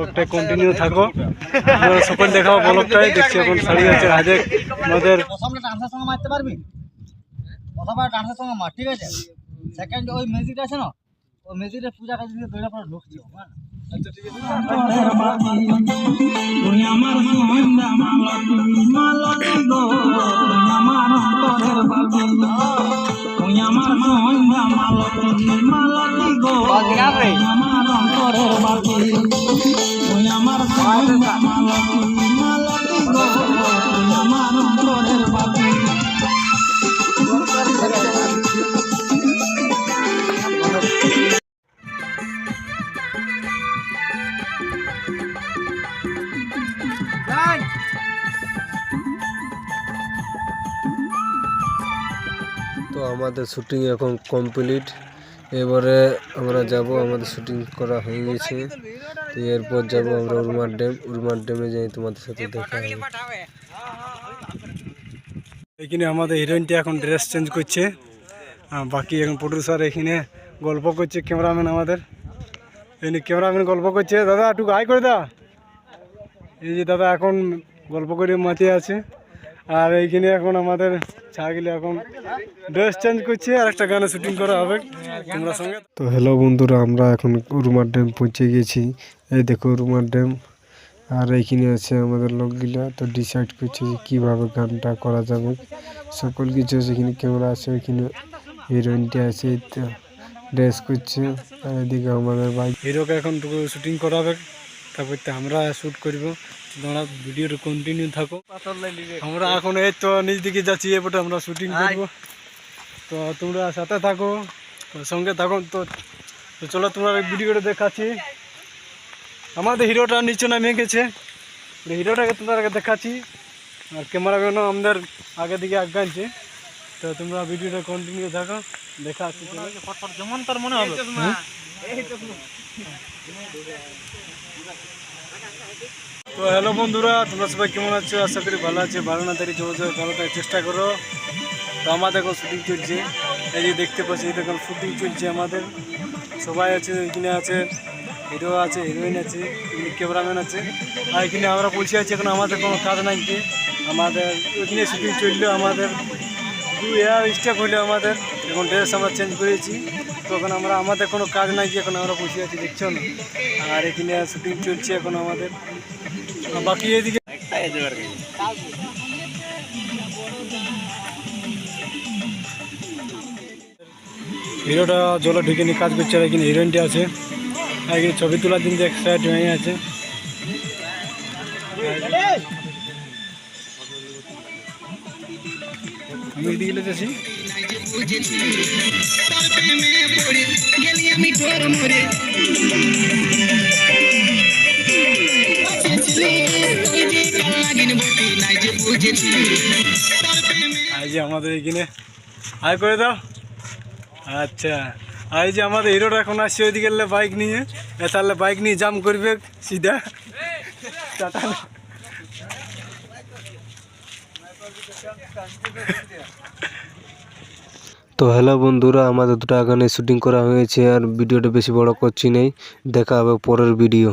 ব্লগটাই continue থাকো। সকল দেখাও ব্লগটাই দেখছি এখন শাড়ি আছে হাজেক আমাদের ডান্সের সঙ্গে মারতে পারবি? প্রথমবার ডান্সের সঙ্গে মার ঠিক আছে? সেকেন্ড ওই মিউজিকটা আছে না? ওই মিউজিকটা পূজা কাজ দিয়ে দৌড়া পরে ঢুকছে হ্যাঁ তো আমাদের শুটিং এখন কমপ্লিট এবারে আমরা যাব, আমাদের শুটিং করা হয়ে গেছে। তো এরপর যাব আমরা উরমার ড্যাম উরমার ড্যামে যাই, তোমাদের সাথে দেখা হবে। এখানে আমাদের হিরোইনটি এখন ড্রেস চেঞ্জ করছে। বাকি এখন প্রডিউসার এখানে গল্প করছে ক্যামেরাম্যান আমাদের। এখানে ক্যামেরাম্যান গল্প করছে, দাদা, একটু হাই করে দা এই যে দাদা এখন গল্প করে মাতিয়ে আছে। আর এইখানে এখন আমাদের ছাগিলে এখন ড্রেস চেঞ্জ করছে, আর একটা গানে শুটিং করা হবে ক্যামেরার সঙ্গে। তো হ্যালো বন্ধুরা, আমরা এখন রুমার ড্যাম পৌঁছে গেছি। এই দেখো রুমার ড্যাম, আর এইখানে আছে আমাদের লোকগুলা। তো ডিসাইড করছে যে কীভাবে গানটা করা যাবে। সকল কিছু আছে এখানে, ক্যামেরা আছে ওইখানে হিরোইনটি আছে, ড্রেস করছে, আর এদিকে আমাদের বাইক হিরোকে এখন শুটিং করাবে তারপর তো আমরা শ্যুট করব। তোমরা ভিডিওটা কন্টিনিউ থাকো। আমরা এখন এই তো নিজ দিকে যাচ্ছি এপটে আমরা শুটিং করব। তো তোমরা সাথে থাকো তো সঙ্গে থাকো। তো চলো তোমরা ভিডিওটা দেখাচ্ছি। আমাদের হিরোটা নিচে নামে গেছে। হিরোটাকে তোমাদেরকে দেখাচ্ছি। আর ক্যামেরাম্যানও আমাদের আগে দিকে আগাচ্ছে তো তোমরা ভিডিওটা কন্টিনিউ থাকো দেখাচ্ছি। যেমন তোর মনে হবে। তো হ্যালো বন্ধুরা, তোমরা সবাই কেমন আছো? আশা করি ভালো আছে। ভালো না থাকি চলে যাবে ভালো থাকার চেষ্টা করো। তো আমাদের এখন শুটিং চলছে। এই যে দেখতে পাচ্ছি, এই দেখুন শুটিং চলছে আমাদের। সবাই আছে, এখানে আছে হিরো আছে হিরোইন আছে ক্যামেরাম্যান আছে। আর এখানে আমরা বলছি আছি, এখন আমাদের কোনো কাজ নাই আমাদের ওইখানে শুটিং চলল আমাদের। দু এয়ার স্টেপ হইল আমাদের। এখন ড্রেস আমরা চেঞ্জ করেছি তো এখন আমরা, আমাদের কোনো কাজ নাই যে এখন আমরা বসে আছি, দেখছ না? আর এখানে শুটিং চলছে এখন আমাদের। বাকি এদিকে হিরোটা জলে ঢুকে নিয়ে কাজ করছে, আর এখানে হিরোইনটি আছে। আর এখানে ছবি তোলার দিন এক সাইড হয়ে আছে। আমি এদিকে যে আমাদের এখানে। আয় করে দাও। আচ্ছা আর এই যে আমাদের হিরোটা এখন আসছে ওইদিকে বাইক নিয়ে। তাহলে বাইক নিয়ে জাম করবে, সিধা। টাটা। তো হ্যালো বন্ধুরা, আমাদের দুটো আগানে শুটিং করা হয়েছে আর ভিডিওটা বেশি বড় করছি নেই। দেখা হবে পরের ভিডিও